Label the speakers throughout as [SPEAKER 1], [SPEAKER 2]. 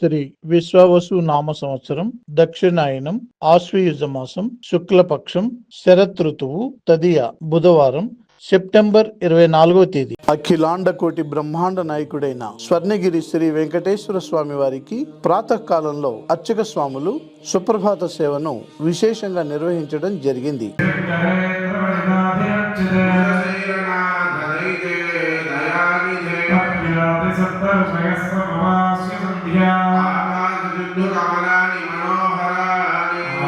[SPEAKER 1] శ్రీ విశ్వావసు నామ సంవత్సరం దక్షిణాయనం ఆశ్వయుజ మాసం శుక్లపక్షం శరత్ ఋతువు తదియ బుధవారం సెప్టెంబర్ ఇరవై నాలుగవ తేదీ అఖిలాండ కోటి బ్రహ్మాండ నాయకుడైన స్వర్ణగిరి శ్రీ వెంకటేశ్వర స్వామి వారికి ప్రాతకాలంలో అర్చక స్వాములు సుప్రభాత సేవను విశేషంగా నిర్వహించడం జరిగింది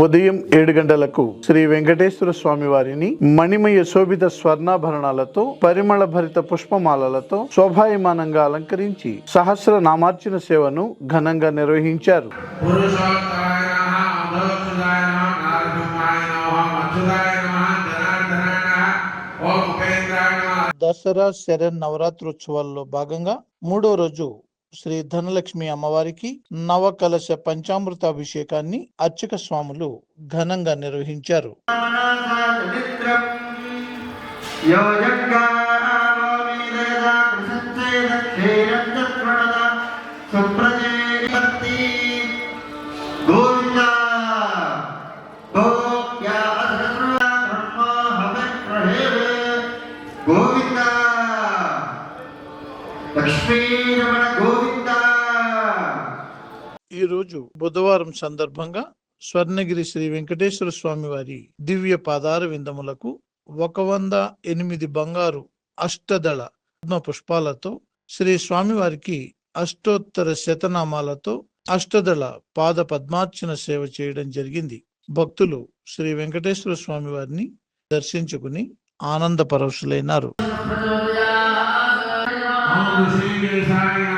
[SPEAKER 1] ఉదయం ఏడు గంటలకు శ్రీ వెంకటేశ్వర స్వామి వారిని మణిమయ శోభిత స్వర్ణాభరణాలతో పరిమళ భరిత పుష్పమాలలతో శోభాయమానంగా అలంకరించి సహస్ర నామార్చన సేవను ఘనంగా నిర్వహించారు. దసరా శరణ్ నవరాత్రోత్సవాల్లో భాగంగా మూడో రోజు శ్రీ ధనలక్ష్మి అమ్మవారికి నవకలశ పంచామృత అభిషేకాన్ని అర్చక స్వాములు ఘనంగా నిర్వహించారు. ఈరోజు బుధవారం సందర్భంగా స్వర్ణగిరి శ్రీ వెంకటేశ్వర స్వామి వారి దివ్య పాదార విందములకు ఒక వంద ఎనిమిది బంగారు అష్టదళ పద్మ పుష్పాలతో శ్రీ స్వామివారికి అష్టోత్తర శతనామాలతో అష్టదళ పాద పద్మార్చన సేవ చేయడం జరిగింది. భక్తులు శ్రీ వెంకటేశ్వర స్వామి వారిని దర్శించుకుని ఆనంద పరవశులైనారు
[SPEAKER 2] the singers hanging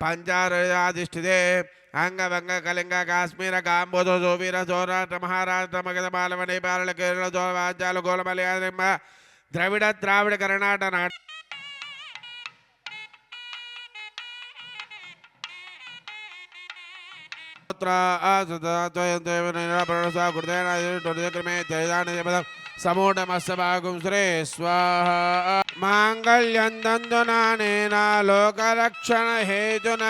[SPEAKER 2] దిందమార్జాజా సప్తకులాచలై భజంగరిండరుశృంగాఖ్య పంచారయాధిష్ఠితే Angavanga Kalinga కాశ్మీర కాంబోధ సోవీర సౌరాష్ట్ర మహారాష్ట్ర మగధ మాలవ నేపాల కేరళ చోళ వాద్యాలు గోళమలయాదిమ ద్రవిడ ద్రావిడ కర్ణాట నాట సమూఢమస్తభాగం శ్రే స్వాహ మాంగళ్యం దందునానేన లోకరక్షణ హేతున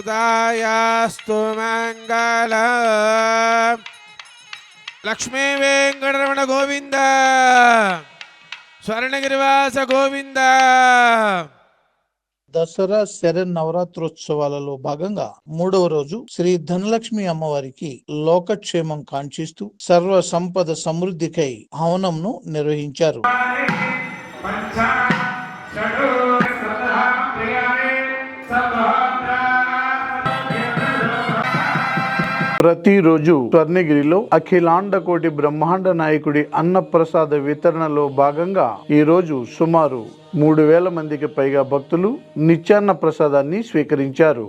[SPEAKER 2] సత్కృతాయాస్తు మంగళ లక్ష్మీ వెంకటరమణ గోవింద స్వర్ణగిరివాస గోవింద
[SPEAKER 1] దసరా శరణ్ నవరాత్రోత్సవాలలో భాగంగా మూడవ రోజు శ్రీ ధనలక్ష్మి అమ్మవారికి లోకక్షేమం కాంక్షిస్తూ సర్వ సంపద సమృద్ధికై హవనంను నిర్వహించారు. ప్రతిరోజు స్వర్ణగిరిలో అఖిలాండ కోటి బ్రహ్మాండ నాయకుడి అన్నప్రసాద వితరణలో భాగంగా ఈరోజు సుమారు మూడు వేల మందికి పైగా భక్తులు నిత్యాన్న ప్రసాదాన్ని స్వీకరించారు.